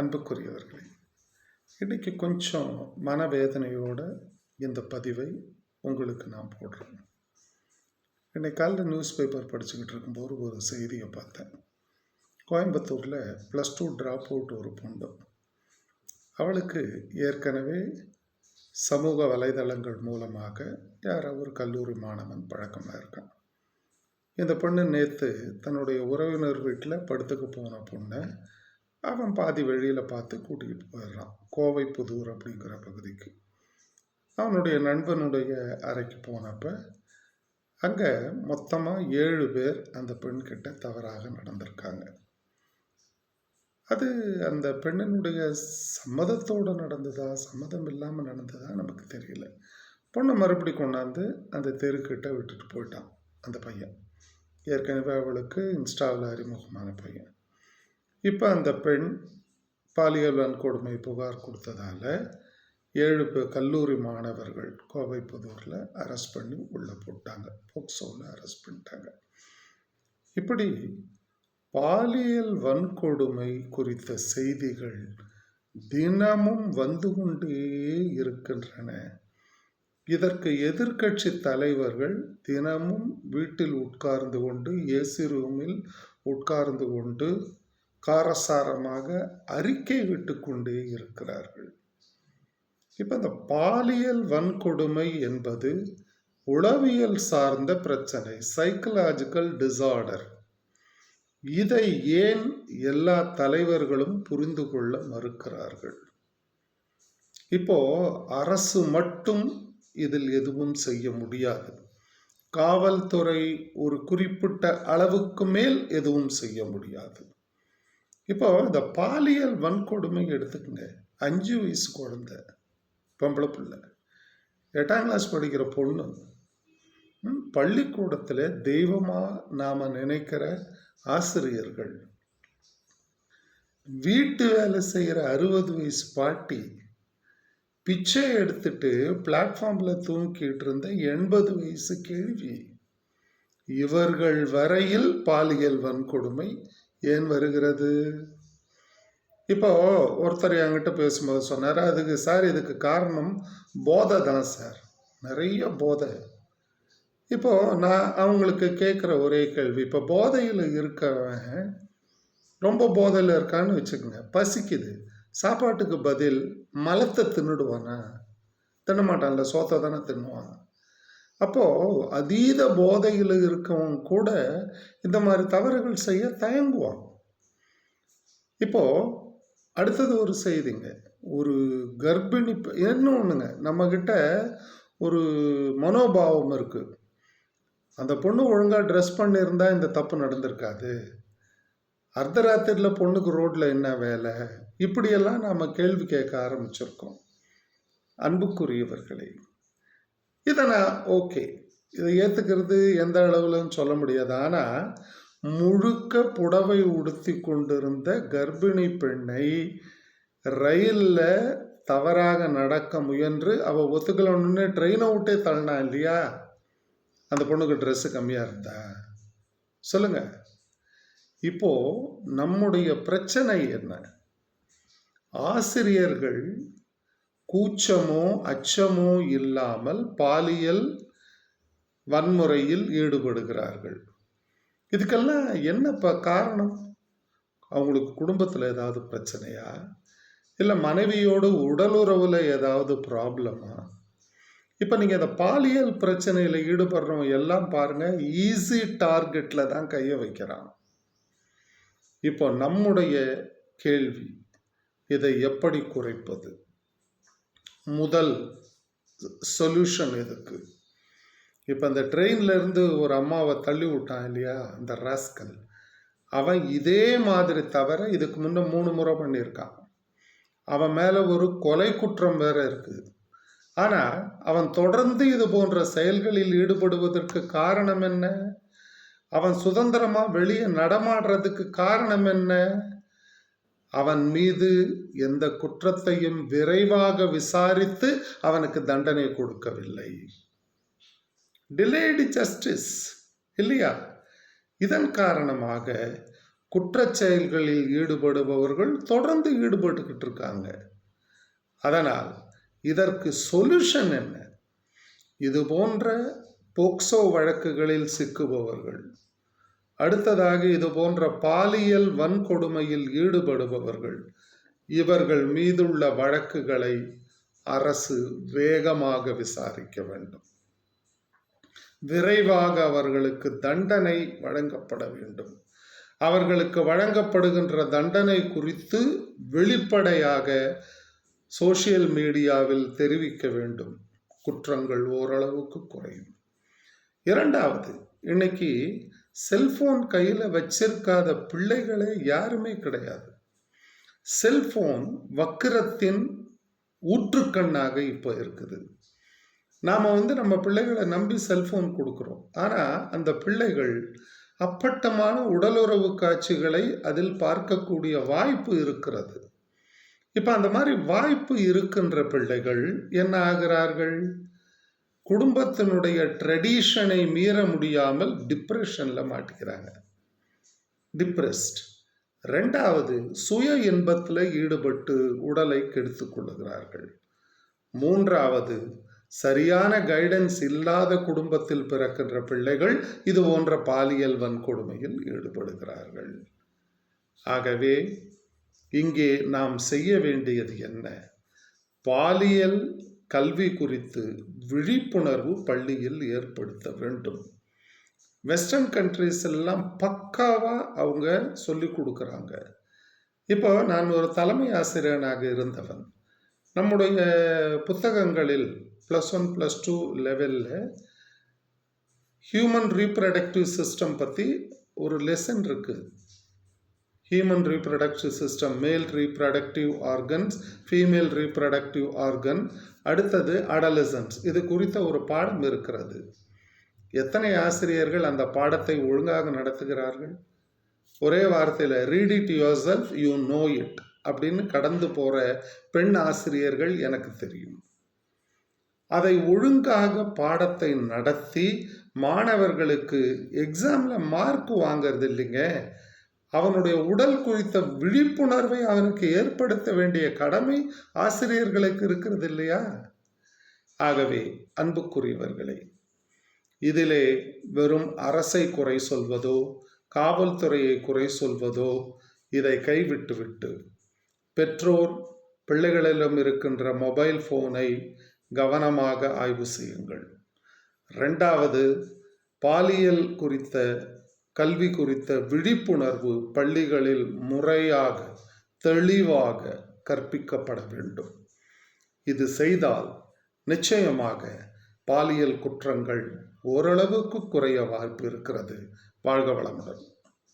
அன்புக்குரியவர்களே இன்னைக்கு கொஞ்சம் மனவேதனையோட இந்த பதிவை உங்களுக்கு நான் போடுறேன். இன்னைக்கு காலையில் நியூஸ் பேப்பர் படிச்சுக்கிட்டு இருக்கும்போது ஒரு செய்தியை பார்த்தேன். கோயம்புத்தூரில் ப்ளஸ் டூ ட்ராப் அவுட் ஒரு பொண்ணு. அவளுக்கு ஏற்கனவே சமூக வலைதளங்கள் மூலமாக யாரோ ஒரு கல்லூரி மாணவன் பழக்கமாக இருக்கான். இந்த பொண்ணு நேற்று தன்னுடைய உறவினர் வீட்டில் படுத்துக்க போன பொண்ணை அவன் பாதி வழியில் பார்த்து கூட்டிகிட்டு போயிடுறான். கோவை புதூர் அப்படிங்கிற பகுதிக்கு. அவனுடைய நண்பனுடைய அறைக்கு போனப்ப அங்கே மொத்தமாக ஏழு பேர் அந்த பெண்கிட்ட தவறாக நடந்திருக்காங்க. அது அந்த பெண்ணினுடைய சம்மதத்தோடு நடந்ததா சம்மதம் இல்லாமல் நடந்ததா நமக்கு தெரியல. பொண்ணை மறுபடி கொண்டாந்து அந்த தெருக்கிட்ட விட்டுட்டு போயிட்டான் அந்த பையன். ஏற்கனவே அவளுக்கு இன்ஸ்டாவில் அறிமுகமான பையன். இப்போ அந்த பெண் பாலியல் வன்கொடுமை புகார் கொடுத்ததால ஏழு பேர் கல்லூரி மாணவர்கள் கோவை புதூரில் அரெஸ்ட் பண்ணி உள்ளே போட்டாங்க. போக்சோவில் அரெஸ்ட் பண்ணிட்டாங்க. இப்படி பாலியல் வன்கொடுமை குறித்த செய்திகள் தினமும் வந்து கொண்டே இருக்கின்றன. இதற்கு எதிர்க்கட்சி தலைவர்கள் தினமும் வீட்டில் உட்கார்ந்து கொண்டு ஏசி ரூமில் உட்கார்ந்து கொண்டு காரசாரமாக அறிக்கை விட்டு கொண்டே இருக்கிறார்கள். இப்போ இந்த பாலியல் வன்கொடுமை என்பது உளவியல் சார்ந்த பிரச்சனை சைக்கலாஜிக்கல் டிசார்டர் இதை ஏன் எல்லா தலைவர்களும் புரிந்து கொள்ள மறுக்கிறார்கள்? இப்போ அரசு மட்டும் இதில் எதுவும் செய்ய முடியாது. காவல்துறை ஒரு குறிப்பிட்ட அளவுக்கு மேல் எதுவும் செய்ய முடியாது. இப்போ இந்த பாலியல் வன்கொடுமை எடுத்துக்கங்க. அஞ்சு வயசு குழந்தை பொம்பளை பிள்ளை. எட்டாம் கிளாஸ் படிக்கிற பொண்ணு. பள்ளிக்கூடத்தில் தெய்வமாக நாம் நினைக்கிற ஆசிரியர்கள். வீட்டு வேலை செய்கிற அறுபது வயசு பாட்டி பிச்சை எடுத்துட்டு பிளாட்ஃபார்மில் தூங்கிட்டு இருந்த எண்பது வயசு கேள்வி. இவர்கள் வரையில் பாலியல் வன்கொடுமை ஏன் வருகிறது? இப்போ ஒருத்தர் என்கிட்ட பேசும்போது சொன்னார் அதுக்கு சார் இதுக்கு காரணம் போதை தான் சார். நிறைய போதை. இப்போ நான் அவங்களுக்கு கேட்குற ஒரே கேள்வி இப்போ போதையில் இருக்கவன் ரொம்ப போதையில் இருக்கான்னு வச்சுக்கோங்க பசிக்குது. சாப்பாட்டுக்கு பதில் மலத்தை தின்னுடுவானா? தின்ன மாட்டான்ல சோத்தை தானே தின்னுவான்? அப்போது அதீத போதையில் இருக்கவங்க கூட இந்த மாதிரி தவறுகள் செய்ய தயங்குவான். இப்போது அடுத்தது ஒரு செய்திங்க. ஒரு கர்ப்பிணி என்ன ஒன்றுங்க நம்மக்கிட்ட ஒரு மனோபாவம் இருக்குது அந்த பொண்ணு ஒழுங்காக ட்ரெஸ் பண்ணியிருந்தா இந்த தப்பு நடந்திருக்காது. அர்த்தராத்திரியில் பொண்ணுக்கு ரோட்டில் என்ன வேலை? இப்படியெல்லாம் நாம் கேள்வி கேட்க ஆரம்பிச்சிருக்கோம். அன்புக்குரியவர்களே இதை நான் ஓகே இதை ஏற்றுக்கிறது எந்த அளவுலன்னு சொல்ல முடியாது. ஆனால் முழுக்க புடவை உடுத்தி கொண்டிருந்த கர்ப்பிணி பெண்ணை ரயிலில் தவறாக நடக்க முயன்று அவள் ஒத்துக்கலன்னு ட்ரெயினை விட்டே தள்ளினா இல்லையா? அந்த பொண்ணுக்கு ட்ரெஸ்ஸு கம்மியாக இருந்தா? சொல்லுங்கள் இப்போது நம்முடைய பிரச்சனை என்ன? ஆசிரியர்கள் கூச்சமோ அச்சமோ இல்லாமல் பாலியல் வன்முறையில் ஈடுபடுகிறார்கள். இதுக்கெல்லாம் என்ன ப காரணம்? அவங்களுக்கு குடும்பத்தில் ஏதாவது பிரச்சனையா? இல்லை மனைவியோடு உடலுறவில் ஏதாவது ப்ராப்ளமா இப்போ நீங்கள் இந்த பாலியல் பிரச்சனையில் ஈடுபடுறவங்க எல்லாம் பாருங்கள் ஈஸி டார்கெட்டில் தான் கையை வைக்கிறான். இப்போ நம்முடைய கேள்வி இதை எப்படி குறைப்பது? முதல் சொல்யூஷன் இதுக்கு இப்போ அந்த ட்ரெயின்லேருந்து ஒரு அம்மாவை தள்ளி விட்டான் இல்லையா அந்த ராஸ்கல் அவன் இதே மாதிரி தவிர இதுக்கு முன்னே மூணு முறை பண்ணியிருக்கான். அவன் மேலே ஒரு கொலை குற்றம் வேற இருக்குது ஆனால் அவன் தொடர்ந்து இது போன்ற செயல்களில் ஈடுபடுவதற்கு காரணம் என்ன? அவன் சுதந்திரமாக வெளியே நடமாடுறதுக்கு காரணம் என்ன? அவன் மீது எந்த குற்றத்தையும் விரைவாக விசாரித்து அவனுக்கு தண்டனை கொடுக்கவில்லை. டிலேடு ஜஸ்டிஸ் இல்லையா? இதன் காரணமாக குற்றச்செயல்களில் ஈடுபடுபவர்கள் தொடர்ந்து ஈடுபட்டுக்கிட்டு இருக்காங்க. அதனால் இதற்கு சொல்யூஷன் என்ன? இது போன்ற போக்சோ வழக்குகளில் சிக்குபவர்கள் அடுத்ததாக இது போன்ற பாலியல் வன்கொடுமையில் ஈடுபடுபவர்கள் இவர்கள் மீதுள்ள வழக்குகளை அரசு வேகமாக விசாரிக்க வேண்டும். விரைவாக அவர்களுக்கு தண்டனை வழங்கப்பட வேண்டும். அவர்களுக்கு வழங்கப்படுகின்ற தண்டனை குறித்து வெளிப்படையாக சோசியல் மீடியாவில் தெரிவிக்க வேண்டும். குற்றங்கள் ஓரளவுக்கு குறையும். இரண்டாவது இன்னைக்கு செல்போன் கையில் வச்சிருக்காத பிள்ளைகளே யாருமே கிடையாது. செல்போன் வக்கிரத்தின் ஊற்றுக்கண்ணாக இப்போ இருக்குது. நாம் வந்து நம்ம பிள்ளைகளை நம்பி செல்போன் கொடுக்குறோம். ஆனால் அந்த பிள்ளைகள் அப்பட்டமான உடலுறவு காட்சிகளை அதில் பார்க்கக்கூடிய வாய்ப்பு இருக்கிறது. இப்போ அந்த மாதிரி வாய்ப்பு இருக்கின்ற பிள்ளைகள் என்ன ஆகிறார்கள்? குடும்பத்தினுடைய ட்ரெடிஷனை மீற முடியாமல் டிப்ரெஷனில் மாட்டிக்கிறாங்க. டிப்ரெஸ்ட் ரெண்டாவது சுய இன்பத்தில் ஈடுபட்டு உடலை கெடுத்து கொள்ளுகிறார்கள். மூன்றாவது சரியான கைடன்ஸ் இல்லாத குடும்பத்தில் பிறக்கின்ற பிள்ளைகள் இது போன்ற பாலியல் வன்கொடுமையில் ஈடுபடுகிறார்கள். ஆகவே இங்கே நாம் செய்ய வேண்டியது என்ன? பாலியல் கல்வி குறித்து விழிப்புணர்வு பள்ளியில் ஏற்படுத்த வேண்டும். வெஸ்டர்ன் கண்ட்ரிஸ் எல்லாம் பக்காவாக அவங்க சொல்லி கொடுக்குறாங்க. இப்போ நான் ஒரு தலைமை ஆசிரியனாக இருந்தவன். நம்முடைய புத்தகங்களில் ப்ளஸ் ஒன் ப்ளஸ் டூ லெவலில் ஹியூமன் ரீப்ரடக்டிவ் சிஸ்டம் பற்றி ஒரு லெசன் இருக்குது ஹியூமன் ரீப்ரடக்டிவ் சிஸ்டம் மேல் reproductive organs female reproductive organ அடுத்தது அடலசன்ஸ். இது குறித்த ஒரு பாடம் இருக்கிறது. எத்தனை ஆசிரியர்கள் அந்த பாடத்தை ஒழுங்காக நடத்துகிறார்கள்? ஒரே வார்த்தையில் read it yourself you know it அப்படின்னு கடந்து போகிற பெண் ஆசிரியர்கள் எனக்கு தெரியும். அதை ஒழுங்காக பாடத்தை நடத்தி மாணவர்களுக்கு எக்ஸாமில் மார்க் வாங்கிறது இல்லைங்க அவனுடைய உடல் குறித்த விழிப்புணர்வை அவனுக்கு ஏற்படுத்த வேண்டிய கடமை ஆசிரியர்களுக்கு இருக்கிறது இல்லையா? ஆகவே அன்புக்குரியவர்களே இதிலே வெறும் அரசை குறை சொல்வதோ காவல்துறையை குறை சொல்வதோ இதை கைவிட்டுவிட்டு பெற்றோர் பிள்ளைகளிலும் இருக்கின்ற மொபைல் ஃபோனை கவனமாக ஆய்வு செய்யுங்கள். ரெண்டாவது பாலியல் குறித்த கல்வி குறித்த விழிப்புணர்வு பள்ளிகளில் முறையாக தெளிவாக கற்பிக்கப்பட வேண்டும். இது செய்தால் நிச்சயமாக பாலியல் குற்றங்கள் ஓரளவுக்கு குறைய வாய்ப்பு இருக்கிறது. வாழ்க வளமுடன்.